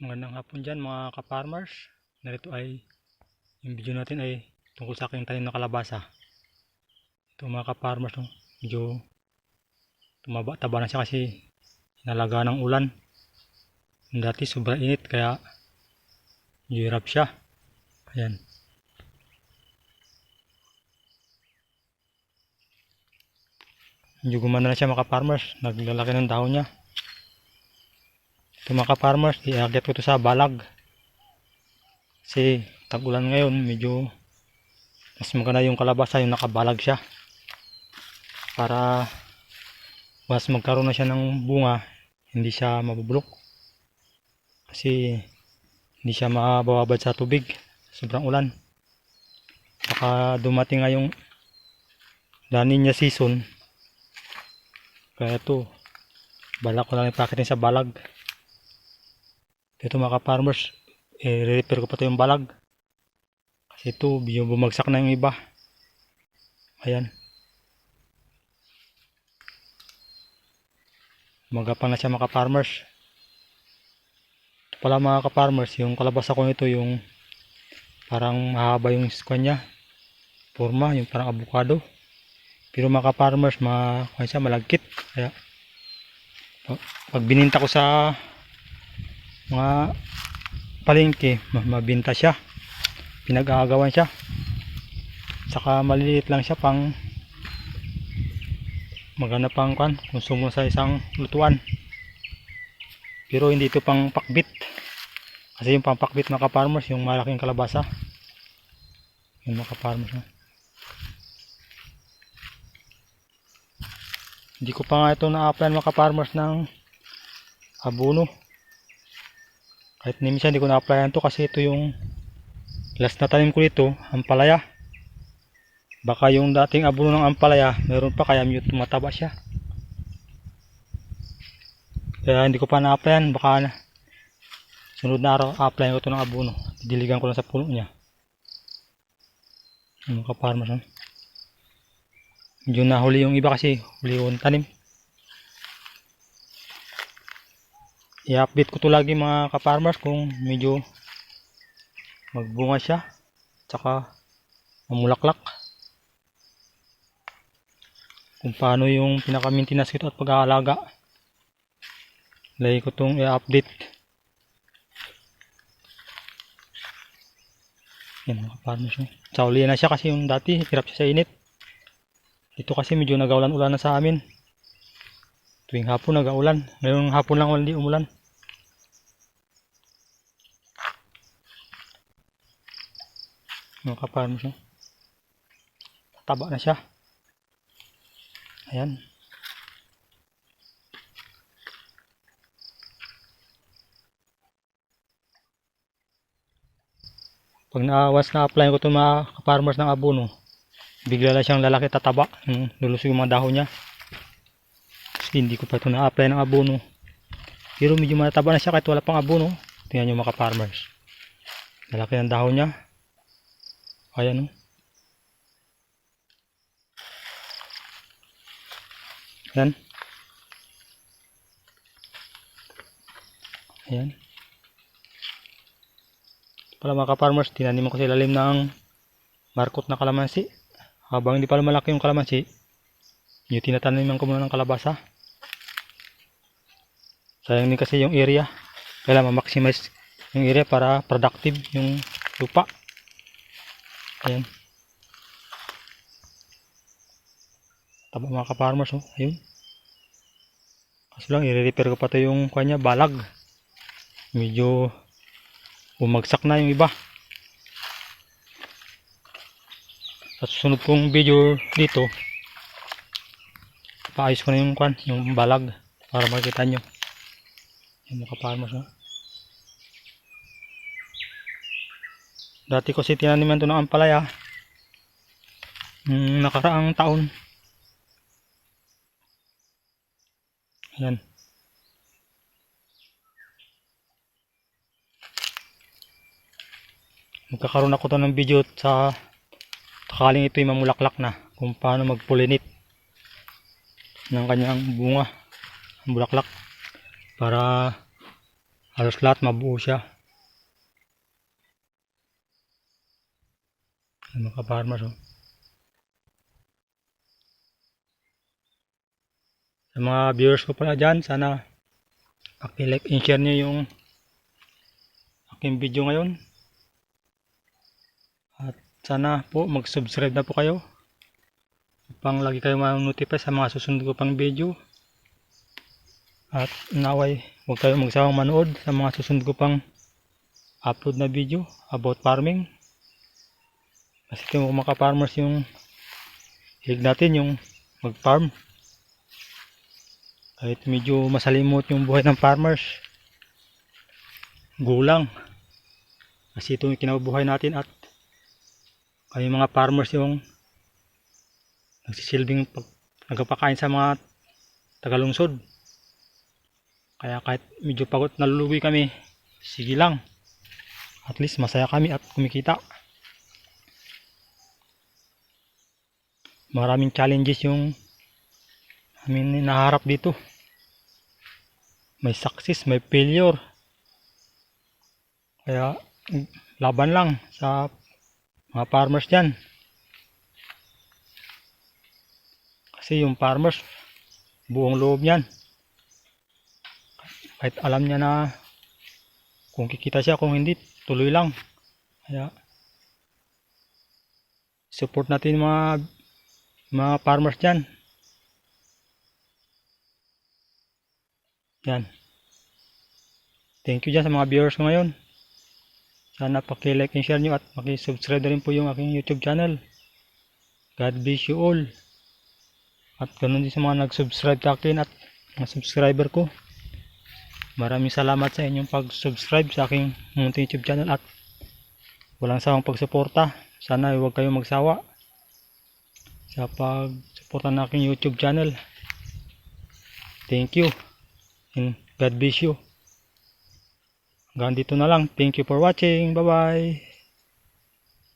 Magandang hapon dyan mga ka-farmers. Narito ay yung video natin ay tungkol sa aking tanim na kalabasa. Ito mga ka-farmers, no? medyo tumaba-taba na siya kasi inalaga ng ulan. Dati sobrang init kaya medyo siya. Ayan. Medyo gumanda na siya mga ka-farmers. Naglalaki ng dahon niya. Ito mga ka-farmers, iakyat ko ito sa balag. Kasi tag-ulan ngayon, medyo mas maganda yung kalabasa, yung nakabalag siya. Para mas magkaroon na siya ng bunga, hindi siya mabubulok. Kasi hindi siya mabababad sa tubig, sobrang ulan. Baka dumating nga yung La Nina season. Kaya ito, balak ko lang ipakitin sa balag. Ito mga ka-farmers, eh, repair ko pa ito yung balag. Kasi ito, yung bumagsak na yung iba. Ayan. Magapang na siya mga ka-farmers. Ito pala mga ka-farmers, yung kalabasa ko nito yung parang mahaba yung squan niya. Forma, yung parang avocado. Pero mga ka-farmers, ma, ano siya, malagkit. Kaya, pag bininta ko sa mga palengke ma- mabinta siya. Pinag-aagawan siya. Saka maliliit lang siya pang magana pang kan konsumo sa isang lutuan. Pero hindi ito pang pakbit. Kasi yung pang pakbit mga farmers yung malaking kalabasa. Yung mga farmers hindi ko pa nga ito na-apply mga farmers ng abono kahit ni minsan hindi ko na-applyan to kasi ito yung last na tanim ko dito, ampalaya. Baka yung dating abono ng ampalaya, meron pa kaya mute tumataba siya. Kaya hindi ko pa na-applyan, baka sunod na araw applyan ko to ng abono. Diligan ko lang sa puno niya. Ano ka farmers, no? Medyo nahuli yung iba kasi, huli yung tanim. I-update ko to lagi mga ka-farmers kung medyo magbunga siya tsaka mamulaklak. Kung paano yung pinaka-maintenance ko at pag-aalaga. Lagi ko itong i-update. Yan mga ka-farmers no? sauli na siya kasi yung dati hirap siya sa init. Dito kasi medyo nagaulan-ulan na sa amin tuwing hapon nag-aulan. Ngayong hapon lang hindi umulan. Mga kaparmos no? taba na siya. Ayan. Pag na apply ko itong mga kaparmos ng abono bigla lang siyang lalaki tataba. Yung lulusog yung mga dahon niya hindi ko pa ito na-apply ng abono. Pero medyo mataba na siya kahit wala pang abono. Tingnan nyo mga farmers lalaki ng dahon niya. Ayan o yan ayan. Pala mga farmers tinanim ko sa ilalim ng markot na kalamansi. Habang hindi pa malaki yung kalamansi yung tinataniman ko muna ng kalabasa sayang din kasi yung area. Kailangan ma-maximize yung area para productive yung lupa. Ayan. Taba mga ka-farmers oh. ayun. Kaso lang i-repair ko pa to yung kanya balag. Medyo bumagsak na yung iba. Sa susunod kong video dito paayos ko na yung kwan yung balag para makita nyo yung mga farmers no? dati ko si tinaniman to ng ampalaya. Mm, nakaraang taon. Ayan. Magkakaroon ako to ng video sa sakaling ito'y mamulaklak na kung paano magpulinit ng kanyang bunga ang bulaklak para Halos lahat mabuo siya. Mga farmers oh. Sa mga viewers ko pala dyan, sana paki-like and share nyo yung aking video ngayon. At sana po mag-subscribe na po kayo upang lagi kayo ma-notify sa mga susunod ko pang video. At naway, huwag kayo magsawang manood sa mga susunod ko pang upload na video about farming. Kasi yung mga farmers yung hilig natin yung mag-farm. Kahit medyo masalimot yung buhay ng farmers. Gulang. Kasi ito yung kinabubuhay natin at kayo mga farmers yung nagsisilbing pag, nagpapakain sa mga tagalungsod. Kaya kahit medyo pagod naluluwi kami, sige lang. At least masaya kami at kumikita. Maraming challenges yung amin naharap dito. May success, may failure. Kaya laban lang sa mga farmers dyan. Kasi yung farmers, buong loob yan. Kahit alam niya na kung kikita siya, kung hindi, tuloy lang. Kaya, support natin mga, mga farmers dyan. Yan. Thank you dyan sa mga viewers ko ngayon. Sana paki-like and share nyo at paki-subscribe na rin po yung aking YouTube channel. God bless you all. At ganun din sa mga nag-subscribe sa akin at mga subscriber ko. Maraming salamat sa inyong pag-subscribe sa aking munting YouTube channel at walang sawang pagsuporta. Sana huwag kayong magsawa sa pag-suporta ng aking YouTube channel. Thank you and God bless you. Hanggang dito na lang. Thank you for watching. Bye-bye.